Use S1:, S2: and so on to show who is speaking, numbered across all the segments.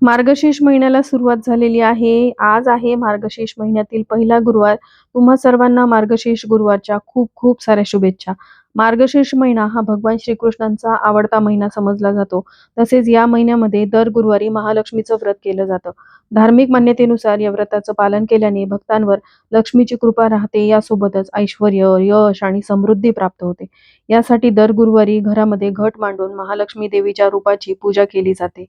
S1: मार्गशीर्ष महिन्याला सुरुवात झालेली आहे. आज आहे मार्गशीर्ष महिन्यातील पहिला गुरुवार. तुम्हा सर्वांना मार्गशीर्ष गुरुवारच्या खूप खूप साऱ्या शुभेच्छा. मार्गशीर्ष महिना हा भगवान श्रीकृष्णांचा आवडता महिना समजला जातो. तसेच या महिन्यामध्ये दर गुरुवारी महालक्ष्मीचं व्रत केलं जातं. धार्मिक मान्यतेनुसार या व्रताचं पालन केल्याने भक्तांवर लक्ष्मीची कृपा राहते. यासोबतच ऐश्वर यश आणि समृद्धी प्राप्त होते. यासाठी दर गुरुवारी घरामध्ये घट मांडून महालक्ष्मी देवीच्या रूपाची पूजा केली जाते.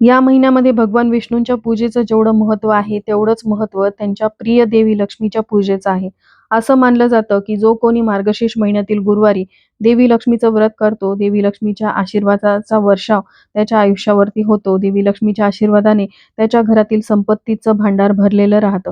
S1: या महिन्यामध्ये भगवान विष्णूंच्या पूजेचं जेवढं महत्त्व आहे तेवढंच महत्त्व त्यांच्या प्रिय देवी लक्ष्मीच्या पूजेचं आहे. असं मानलं जातं की जो कोणी मार्गशीर्ष महिन्यातील गुरुवारी देवी लक्ष्मीचं व्रत करतो देवी लक्ष्मीच्या आशीर्वादाचा वर्षाव त्याच्या आयुष्यावरती होतो देवी लक्ष्मीच्या आशीर्वादाने त्याच्या घरातील संपत्तीचं भांडार भरलेलं राहतं.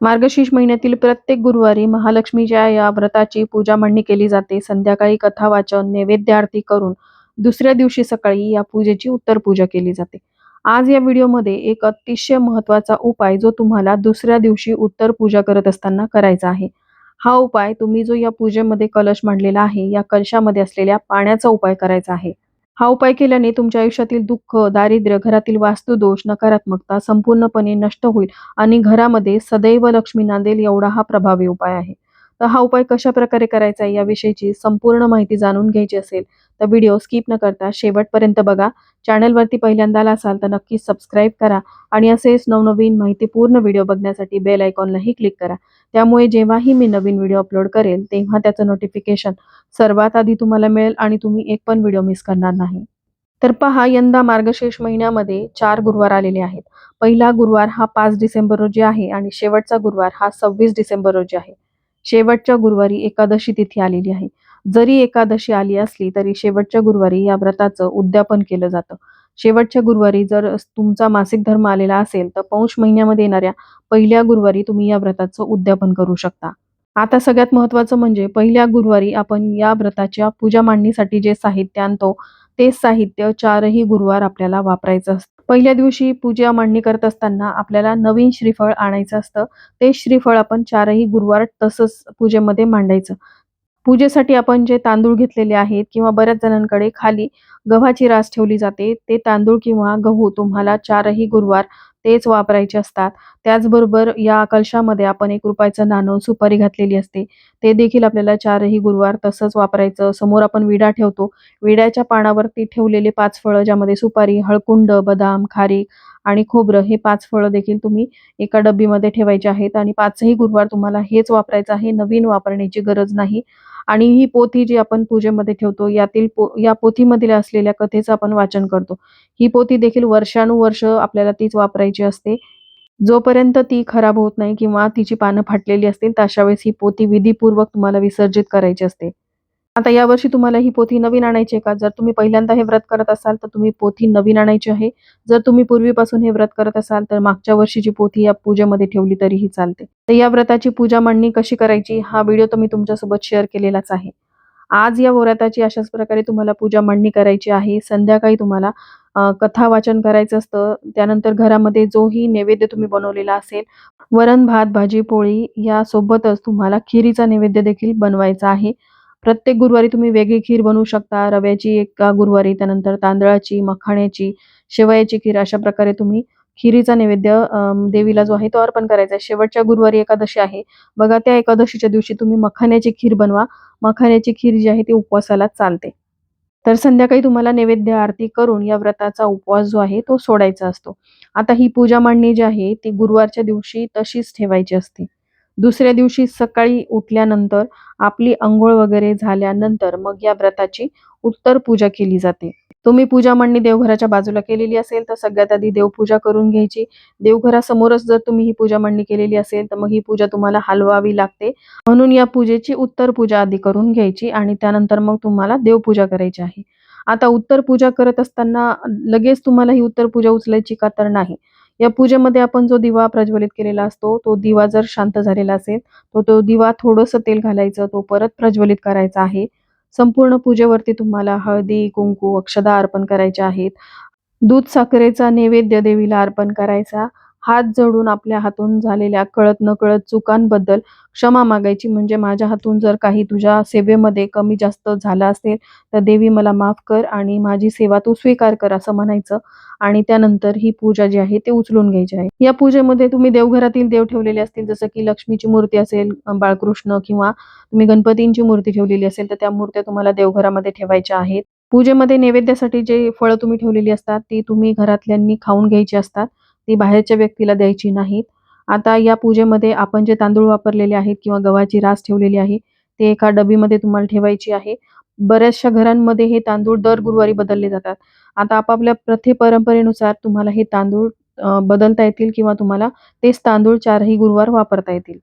S1: मार्गशीर्ष महिन्यातील प्रत्येक गुरुवारी महालक्ष्मीच्या या व्रताची पूजा मांडणी केली जाते. संध्याकाळी कथा वाचन नैवेद्य आरती करून दुसऱ्या दिवशी सकाळी या पूजेची उत्तर पूजा केली जाते. आज या व्हिडिओमध्ये एक अतिशय महत्त्वाचा उपाय जो तुम्हाला दुसऱ्या दिवशी उत्तर पूजा करत असताना करायचा आहे. हा उपाय तुम्ही जो या पूजेमध्ये कलश मांडलेला आहे या कलशामध्ये असलेल्या पाण्याचा उपाय करायचा आहे. हा उपाय केल्याने तुमच्या आयुष्यातील दुःख दारिद्र्य घरातील वास्तुदोष नकारात्मकता संपूर्णपणे नष्ट होईल आणि घरामध्ये सदैव लक्ष्मी नांदेल एवढा हा प्रभावी उपाय आहे. तर हा उपाय कशा प्रकारे करायचा आहे याविषयीची संपूर्ण माहिती जाणून घ्यायची असेल तर व्हिडिओ स्किप न करता शेवटपर्यंत बघा. चॅनलवरती पहिल्यांदाला असाल तर नक्की सबस्क्राईब करा आणि असेच नवनवीन माहितीपूर्ण व्हिडिओ बघण्यासाठी बेल आयकॉनलाही क्लिक करा. त्यामुळे जेव्हाही मी नवीन व्हिडिओ अपलोड करेल तेव्हा त्याचं नोटिफिकेशन सर्वात आधी तुम्हाला मिळेल आणि तुम्ही एक पण व्हिडिओ मिस करणार नाही. तर पहा यंदा मार्गशीर्ष महिन्यामध्ये चार गुरुवार आलेले आहेत. पहिला गुरुवार हा पाच डिसेंबर रोजी आहे आणि शेवटचा गुरुवार हा सव्वीस डिसेंबर रोजी आहे. शेवटच्या गुरुवारी एकादशी तिथी आलेली आहे. जरी एकादशी आली असली तरी शेवटच्या गुरुवारी या व्रताचं उद्यापन केलं जातं. शेवटच्या गुरुवारी जर तुमचा मासिक धर्म आलेला असेल तर पौष महिन्यामध्ये येणाऱ्या पहिल्या गुरुवारी तुम्ही या व्रताचं उद्यापन करू शकता. आता सगळ्यात महत्वाचं म्हणजे पहिल्या गुरुवारी आपण या व्रताच्या पूजा मांडणीसाठी जे साहित्य आणतो ते साहित्य चारही गुरुवार आपल्याला वापरायचं असतं. पहिल्या दिवशी पूजा मांडणी करत असताना आपल्याला नवीन श्रीफळ आणायचं असतं. ते श्रीफळ आपण चारही गुरुवार तसंच पूजेमध्ये मांडायचं. पूजेसाठी आपण जे तांदूळ घेतलेले आहेत किंवा बऱ्याच जणांकडे खाली गव्हाची रास ठेवली जाते ते तांदूळ किंवा गहू तुम्हाला चारही गुरुवार तेच वापरायचे असतात. त्याचबरोबर या कलशामध्ये आपण एक रुपयाचं नाणं सुपारी घातलेली असते ते देखील आपल्याला चारही गुरुवार तसंच वापरायचं. समोर आपण विडा ठेवतो. विड्याच्या पानावरती ठेवलेले पाच फळं ज्यामध्ये सुपारी हळकुंड बदाम खारीक आणि खोबरं हे पाच फळं देखील तुम्ही एका डब्बीमध्ये ठेवायचे आहेत आणि पाचही गुरुवार तुम्हाला हेच वापरायचं आहे. नवीन वापरण्याची गरज नाही. आणि ही पोथी जी आपण पूजेमध्ये ठेवतो यातील पो या पोथीमधील असलेल्या कथेचं आपण वाचन करतो. ही पोथी देखील वर्षानुवर्ष आपल्याला तीच वापरायची असते. जोपर्यंत ती खराब होत नाही किंवा तिची पानं फाटलेली असतील तशा वेळेस ही पोथी विधीपूर्वक तुम्हाला विसर्जित करायची असते. आता यावर्षी तुम्हाला ही पोथी नवीन आणायची आहे का? जर तुम्ही पहिल्यांदा हे व्रत करत असाल तर तुम्ही पोथी नवीन आणायची आहे. जर तुम्ही पूर्वीपासून हे व्रत करत असाल तर मागच्या वर्षीची पोथी या पूजेमध्ये ठेवली तरीही चालते. तर या व्रताची पूजा मांडणी कशी करायची? हा व्हिडिओ तर मी तुमच्यासोबत शेअर केलेलाच आहे. आज या व्रताची अशाच प्रकारे तुम्हाला पूजा मांडणी करायची आहे. संध्याकाळी तुम्हाला कथा वाचन करायचं असतं. त्यानंतर घरामध्ये जोही नैवेद्य तुम्ही बनवलेला असेल. वरण भात भाजी पोळी यासोबतच तुम्हाला खिरीचा नैवेद्य देखील बनवायचा आहे. प्रत्येक गुरुवारी तुम्ही वेगळी खीर बनवू शकता. रव्याची एका गुरुवारी त्यानंतर तांदळाची मखाण्याची शेवयाची खीर अशा प्रकारे तुम्ही खिरीचा नैवेद्य देवीला जो आहे तो अर्पण करायचा आहे. शेवटच्या गुरुवारी एकादशी आहे. बघा त्या एकादशीच्या दिवशी तुम्ही मखाण्याची खीर बनवा. मखाण्याची खीर जी आहे ती उपवासाला चालते. तर संध्याकाळी तुम्हाला नैवेद्य आरती करून या व्रताचा उपवास जो आहे तो सोडायचा असतो. आता ही पूजा मांडणी जी आहे ती गुरुवारच्या दिवशी तशीच ठेवायची असते. दुसऱ्या दिवशी सकाळी उठल्यानंतर आपली अंघोळ वगैरे झाल्यानंतर मग या व्रताची उत्तर पूजा केली जाते. तुम्ही पूजा मांडणी देवघराच्या बाजूला केलेली असेल तर सगळ्यात आधी देवपूजा करून घ्यायची. देवघरासमोरच जर तुम्ही ही पूजा मांडणी केलेली असेल तर मग ही पूजा तुम्हाला हलवावी लागते. म्हणून या पूजेची उत्तर पूजा आधी करून घ्यायची आणि त्यानंतर मग तुम्हाला देवपूजा करायची आहे. आता उत्तर पूजा करत असताना लगेच तुम्हाला ही उत्तर पूजा उचलायची का तर नाही. या पूजेमध्ये आपण जो दिवा प्रज्वलित केलेला असतो तो दिवा जर शांत झालेला असेल तर तो दिवा थोडंसं तेल घालायचं तो परत प्रज्वलित करायचा आहे. संपूर्ण पूजेवरती तुम्हाला हळदी कुंकू अक्षदा अर्पण करायच्या आहेत. दूध साखरेचा नैवेद्य देवीला अर्पण करायचा. हात जोडून आपल्या हातून झालेल्या कळत नकळत चुकांबद्दल क्षमा मागायची म्हणजे माझ्या हातून जर काही तुझ्या सेवेमध्ये कमी जास्त झालं असेल तर देवी मला माफ कर आणि माझी सेवा तू स्वीकार कर असं म्हणायचं. आणि त्यानंतर ही पूजा जी आहे ते उचलून घ्यायची आहे. या पूजेमध्ये तुम्ही देवघरातील देव ठेवलेले असतील जसं की लक्ष्मीची मूर्ती असेल बाळकृष्ण किंवा तुम्ही गणपतींची मूर्ती ठेवलेली असेल तर त्या मूर्त्या तुम्हाला देवघरामध्ये ठेवायच्या आहेत. पूजेमध्ये नैवेद्यासाठी जे फळं तुम्ही ठेवलेली असतात ती तुम्ही घरातल्यांनी खाऊन घ्यायची असतात. ती बाहेरच्या व्यक्तीला द्यायची नाहीत. आता या पूजेमध्ये आपण जे तांदूळ वापरलेले आहेत किंवा गव्हाची रास ठेवलेली आहे ते एका डबीमध्ये तुम्हाला ठेवायची आहे. बऱ्याचशा घरांमध्ये हे तांदूळ दर गुरुवारी बदलले जातात. आता आपापल्या प्रथे परंपरेनुसार तुम्हाला हे तांदूळ बदलता येतील किंवा तुम्हाला तेच तांदूळ चारही गुरुवार वापरता येतील.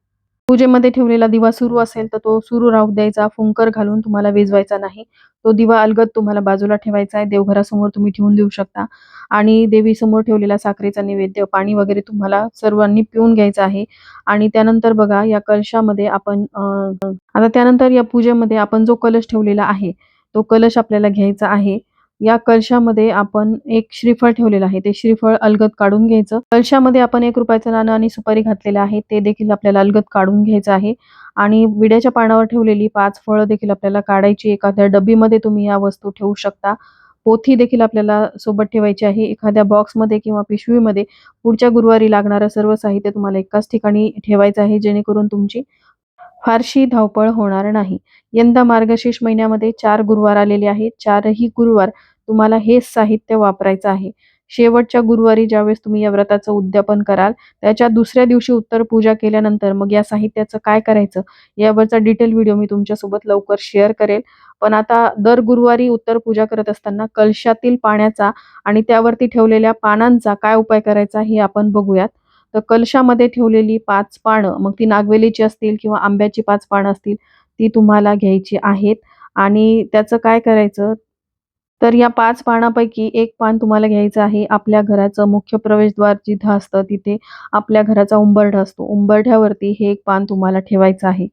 S1: पूजेमध्ये ठेवलेला दिवा सुरू असेल तर तो सुरू राहू द्यायचा फुंकर घालून तुम्हाला विजवायचा नाही. तो दिवा अलगद तुम्हाला बाजूला ठेवायचा आहे देवघरासमोर तुम्ही ठेवून देऊ शकता. आणि देवीसमोर ठेवलेला साखरेचा नैवेद्य पाणी वगैरे तुम्हाला सर्वांनी पिऊन घ्यायचं आहे. आणि त्यानंतर बघा या कलशामध्ये आपण आता त्यानंतर या पूजेमध्ये आपण जो कलश ठेवलेला आहे तो कलश आपल्याला घ्यायचा आहे. या कलशामध्ये आपण एक श्रीफळ ठेवलेलं आहे. ते श्रीफळ अलगद काढून घ्यायचं. कलशामध्ये आपण एक रुपयाचं नाणं आणि सुपारी घातलेलं आहे. ते देखील आपल्याला अलगद काढून घ्यायचं आहे. आणि विड्याच्या पानावर ठेवलेली पाच फळं देखील आपल्याला काढायची एखाद्या डब्बीमध्ये तुम्ही या वस्तू ठेवू शकता. पोथी देखील आपल्याला सोबत ठेवायची आहे. एखाद्या बॉक्समध्ये किंवा पिशवीमध्ये पुढच्या गुरुवारी लागणारं सर्व साहित्य तुम्हाला एकाच ठिकाणी ठेवायचं आहे जेणेकरून तुमची फारशी धावपळ होणार नाही. यंदा मार्गशीर्ष महिन्यामध्ये चार गुरुवार आलेले आहेत. चारही गुरुवार तुम्हाला हेच साहित्य वापरायचं आहे. शेवटच्या गुरुवारी ज्यावेळेस तुम्ही या व्रताचं उद्यापन कराल त्याच्या दुसऱ्या दिवशी उत्तर पूजा केल्यानंतर मग या साहित्याचं काय करायचं यावरचा डिटेल व्हिडिओ मी तुमच्यासोबत लवकर शेअर करेल. पण आता दर गुरुवारी उत्तर पूजा करत असताना कलशातील पाण्याचा आणि त्यावरती ठेवलेल्या पानांचा काय उपाय करायचा हे आपण बघूयात. तर कलशामध्ये ठेवलेली पाच पानं मग ती नागवेलीची असतील किंवा आंब्याची पाच पानं असतील ती तुम्हाला घ्यायची आहेत. आणि त्याचं काय करायचं तर या पाच पानापैकी एक पान तुम्हाला घ्यायचं आहे. आपल्या घराचं मुख्य प्रवेशद्वार जिथं असतं तिथे आपल्या घराचा उंबरठा असतो. उंबरठ्यावरती हे एक पान तुम्हाला ठेवायचं आहे.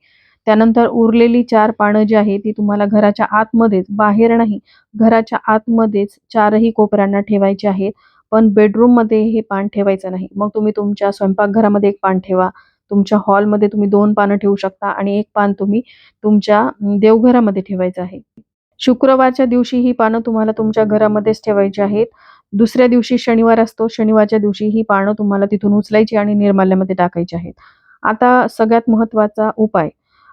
S1: त्यानंतर उरलेली चार पानं जी आहे ती तुम्हाला घराच्या आतमध्येच बाहेर नाही घराच्या आतमध्येच चारही कोपऱ्यांना ठेवायची आहेत. पण बेडरूममध्ये हे पान ठेवायचं नाही. मग तुम्ही तुमच्या स्वयंपाकघरामध्ये एक पान ठेवा. तुमच्या हॉलमध्ये तुम्ही दोन पानं ठेवू शकता आणि एक पान तुम्ही तुमच्या देवघरामध्ये ठेवायचं आहे. शुक्रवारच्या दिवशी ही पानं तुम्हाला तुमच्या घरामध्येच ठेवायची आहेत. दुसऱ्या दिवशी शनिवार असतो शनिवारच्या दिवशी ही पानं तुम्हाला तिथून उचलायची आणि निर्माल्यामध्ये टाकायची आहेत. आता सगळ्यात महत्त्वाचा उपाय.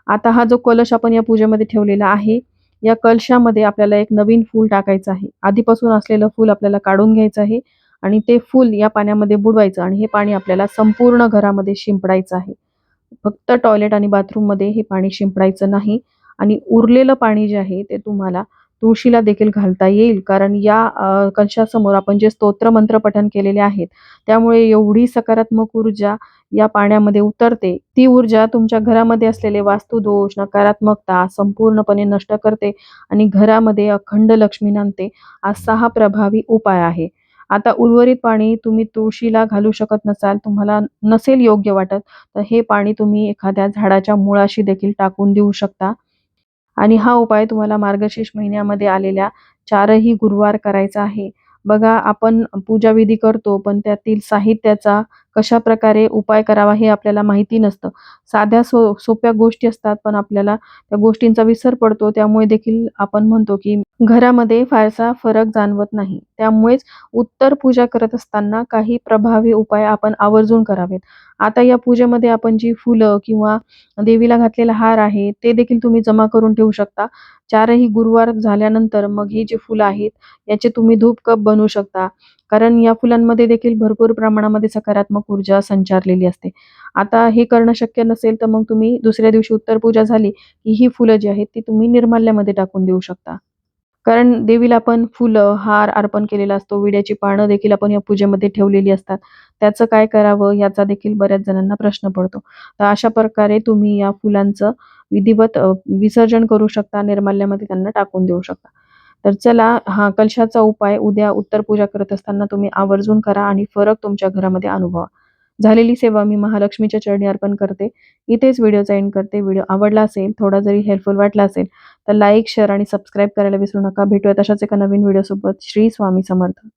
S1: आता हा जो कलश आपण या पूजेमध्ये ठेवलेला आहे या कलशामध्ये आपल्याला एक नवीन फूल टाकायचं आहे. आधीपासून असलेलं फूल आपल्याला काढून घ्यायचं आहे आणि ते फूल या पाण्यामध्ये बुडवायचं आणि हे पाणी आपल्याला संपूर्ण घरामध्ये शिंपडायचं आहे. फक्त टॉयलेट आणि बाथरूममध्ये हे पाणी शिंपडायचं नाही. आणि उरलेलं पाणी जे आहे ते तुम्हाला तुळशीला देखील घालता येईल. कारण या कलशासमोर आपण जे स्तोत्र मंत्र पठण केलेले आहेत त्यामुळे एवढी सकारात्मक ऊर्जा या पाण्यामध्ये उतरते. ती ऊर्जा तुमच्या घरामध्ये असलेले वास्तुदोष नकारात्मकता संपूर्णपणे नष्ट करते आणि घरामध्ये अखंड लक्ष्मी नांदते. असा हा प्रभावी उपाय आहे. आता उर्वरित पाणी तुम्ही तुळशीला घालू शकत नसाल तुम्हाला नसेल योग्य वाटत तर हे पाणी तुम्ही एखाद्या झाडाच्या मुळाशी देखील टाकून देऊ शकता. आणि हा उपाय तुम्हाला मार्गशीर्ष महिन्यामध्ये आलेल्या चारही गुरुवार करायचा आहे. बघा आपण पूजाविधी करतो पण त्यातील साहित्याचा कशा प्रकारे उपाय करावा हे आपल्याला माहिती नसतं. साध्या सो सोप्या गोष्टी असतात पण आपल्याला त्या गोष्टींचा विसर पडतो. त्यामुळे देखील आपण म्हणतो की घरामध्ये फारसा फरक जाणवत नाही. त्यामुळेच उत्तर पूजा करत असताना काही प्रभावी उपाय आपण आवर्जून करावेत. आता या पूजेमध्ये आपण जी फुलं किंवा देवीला घातलेला हार आहे ते देखील तुम्ही जमा करून ठेवू शकता. चारही गुरुवार झाल्यानंतर मग ही जी फुलं आहेत याचे तुम्ही धूप कप बनवू शकता. कारण या फुलांमध्ये देखील भरपूर प्रमाणामध्ये सकारात्मक ऊर्जा संचारलेली असते. आता हे करणं शक्य नसेल तर मग तुम्ही दुसऱ्या दिवशी उत्तर पूजा झाली की ही फुलं जी आहेत ती तुम्ही निर्माल्यामध्ये टाकून देऊ शकता. कारण देवीला आपण फुलं हार अर्पण केलेला असतो विड्याची पानं देखील आपण या पूजेमध्ये ठेवलेली असतात. त्याचं काय करावं याचा देखील बऱ्याच जणांना प्रश्न पडतो. तर अशा प्रकारे तुम्ही या फुलांचं विधिवत विसर्जन करू शकता निर्माल्यामध्ये त्यांना टाकून देऊ शकता. तर चला हा कलशाचा उपाय उद्या उत्तर पूजा करत असताना तुम्ही आवर्जून करा आणि फरक तुमच्या घरामध्ये अनुभवा. झालेली सेवा मी महालक्ष्मीच्या चरणी अर्पण करते. इथेच व्हिडिओचा एंड करते. व्हिडिओ आवडला असेल थोडा जरी हेल्पफुल वाटला असेल तर लाईक शेअर आणि सबस्क्राईब करायला विसरू नका. भेटूया तशाच एका नवीन व्हिडिओसोबत. श्री स्वामी समर्थ.